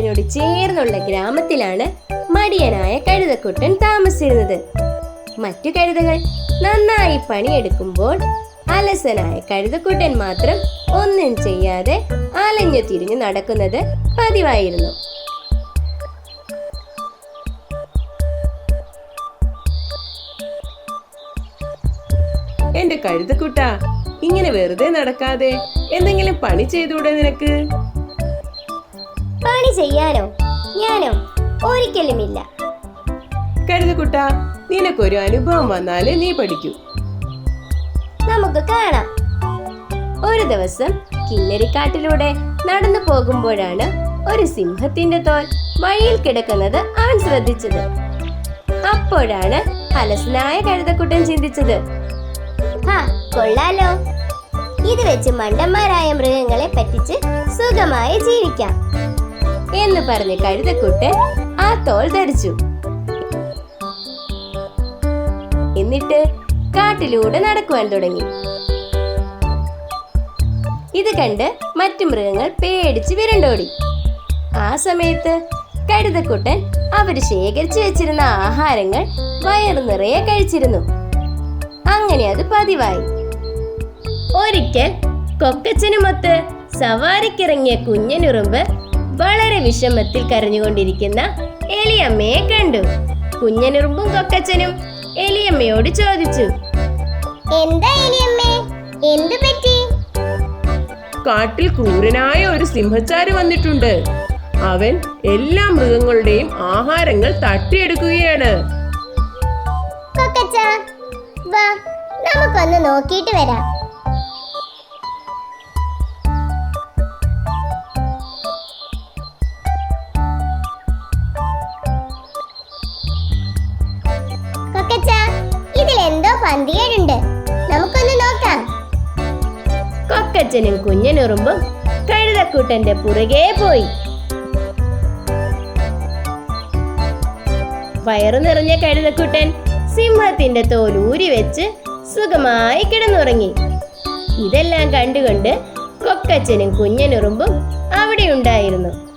കാട്ടിനോട് ചേർന്നുള്ള ഗ്രാമത്തിലാണ് മടിയനായ കഴുതക്കുട്ടൻ താമസിച്ചിരുന്നത്. മറ്റു കഴുതകൾ നന്നായി പണിയെടുക്കുമ്പോൾ അലസനായ കഴുതക്കുട്ടൻ മാത്രം ഒന്നും ചെയ്യാതെ അലഞ്ഞു തിരിഞ്ഞു നടക്കുന്നത് പതിവായിരുന്നു. എന്റെ കഴുതക്കുട്ട ഇങ്ങനെ വെറുതെ നടക്കാതെ എന്തെങ്കിലും പണി ചെയ്തൂടെ നിനക്ക്? ചെയ്യാനോ? ഞാനോ ഒരിക്കലുമില്ല. കരുതുകുട്ട നിനക്കൊരു അനുഭവം വന്നാലേ നീ പഠിക്കൂ. നമുക്ക് കാണാം. ഒരു ദിവസം കില്ലരിക്കാട്ടിലൂടെ നടന്നു പോകുമ്പോഴാണ് ഒരു സിംഹത്തിന്റെ തോൽ വഴിയിൽ കിടക്കുന്നത് അവൻ ശ്രദ്ധിച്ചത്. അപ്പോഴാണ് അലസനായ കഴുതക്കുട്ടൻ ചിന്തിച്ചത്. ഹാ കൊള്ളാലോ. ഇത് വെച്ച് മണ്ടന്മാരായ മൃഗങ്ങളെ പറ്റിച്ച് സുഖമായി ജീവിക്കാം. എന്ന് പറഞ്ഞ് കഴുതക്കുട്ടൻ ആ തോൾ ധരിച്ചു. എന്നിട്ട് കാട്ടിലൂടെ നടക്കുവാൻ തുടങ്ങി. ഇത് കണ്ട് മറ്റു മൃഗങ്ങൾ പേടിച്ച് വിരണ്ടോടി. ആ സമയത്ത് കഴുതക്കുട്ടൻ അവർ ശേഖരിച്ചു വെച്ചിരുന്ന ആഹാരങ്ങൾ വയറു നിറയെ കഴിച്ചിരുന്നു. അങ്ങനെ അത് പതിവായി. ഒരിക്കൽ കൊക്കച്ചനുമൊത്ത് സവാരിക്കിറങ്ങിയ കുഞ്ഞനുറുമ്പ് വളരെ വിഷമത്തിൽ കരഞ്ഞുകൊണ്ടിരിക്കുന്ന എലിയമ്മയെ കണ്ടു. കുഞ്ഞനുറുമ്പും കൊക്കച്ചനും എലിയമ്മയോട് ചോദിച്ചു എന്താ എലിയമ്മേ? എന്തു പറ്റി? കാട്ടിൽ ക്രൂരനായ ഒരു സിംഹച്ചാര് വന്നിട്ടുണ്ട്. അവൻ എല്ലാ മൃഗങ്ങളുടെയും ആഹാരങ്ങൾ തട്ടിയെടുക്കുകയാണ്. കൊക്കച്ച വാ നമുക്കൊന്ന് നോക്കിയിട്ട് വരാം. പന്തികേടുണ്ട്. നമുക്കൊന്ന് നോക്കാം. കൊക്കച്ചനും കുഞ്ഞനുറുമ്പും കഴുതക്കൂട്ടന്റെ പുറകെ പോയി. വയറു നിറഞ്ഞ കഴുതക്കുട്ടൻ സിംഹത്തിന്റെ തോൽ ഊരി വെച്ച് സുഖമായി കിടന്നുറങ്ങി. ഇതെല്ലാം കണ്ടുകൊണ്ട് കൊക്കച്ചനും കുഞ്ഞനുറുമ്പും അവിടെ ഉണ്ടായിരുന്നു.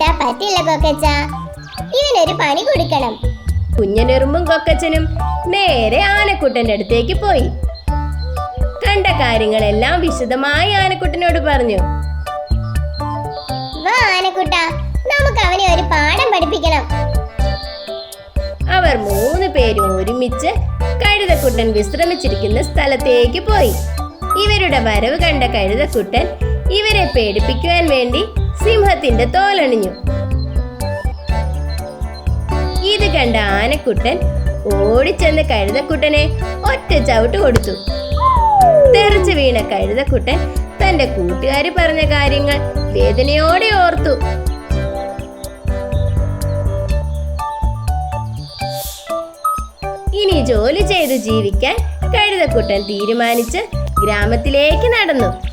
വിട്ടാ പറ്റില്ല കൊക്കച്ച. ഇവനൊരു പണി കൊടുക്കണം. കുഞ്ഞനെറുമ്പും കൊക്കച്ചനും നേരെ ആനക്കുട്ടന്റെ അടുത്തേക്ക് പോയി. കണ്ട കാര്യങ്ങളെല്ലാം വിശദമായി ആനക്കുട്ടനോട് പറഞ്ഞു. വാ ആനക്കുട്ട നമുക്ക് അവനെ ഒരു പാഠം പഠിപ്പിക്കണം. അവർ മൂന്ന് പേരും ഒരുമിച്ച് കഴുതക്കുട്ടൻ വിശ്രമിച്ചിരിക്കുന്ന സ്ഥലത്തേക്ക് പോയി. ഇവരുടെ വരവ് കണ്ട കഴുതക്കുട്ടൻ ഇവരെ പേടിപ്പിക്കുവാൻ വേണ്ടി സിംഹത്തിന്റെ തോലണിഞ്ഞു. ഇത് കണ്ട ആനക്കുട്ടൻ ഓടിച്ചെന്ന് കഴുതക്കുട്ടനെ ഒറ്റ ചവിട്ട് കൊടുത്തു. തെറിച്ചു വീണ കഴുതക്കുട്ടൻ തന്റെ കൂട്ടുകാര് പറഞ്ഞ കാര്യങ്ങൾ വേദനയോടെ ഓർത്തു. ഇനി ജോലി ചെയ്ത് ജീവിക്കാൻ കഴുതക്കുട്ടൻ തീരുമാനിച്ച് ഗ്രാമത്തിലേക്ക് നടന്നു.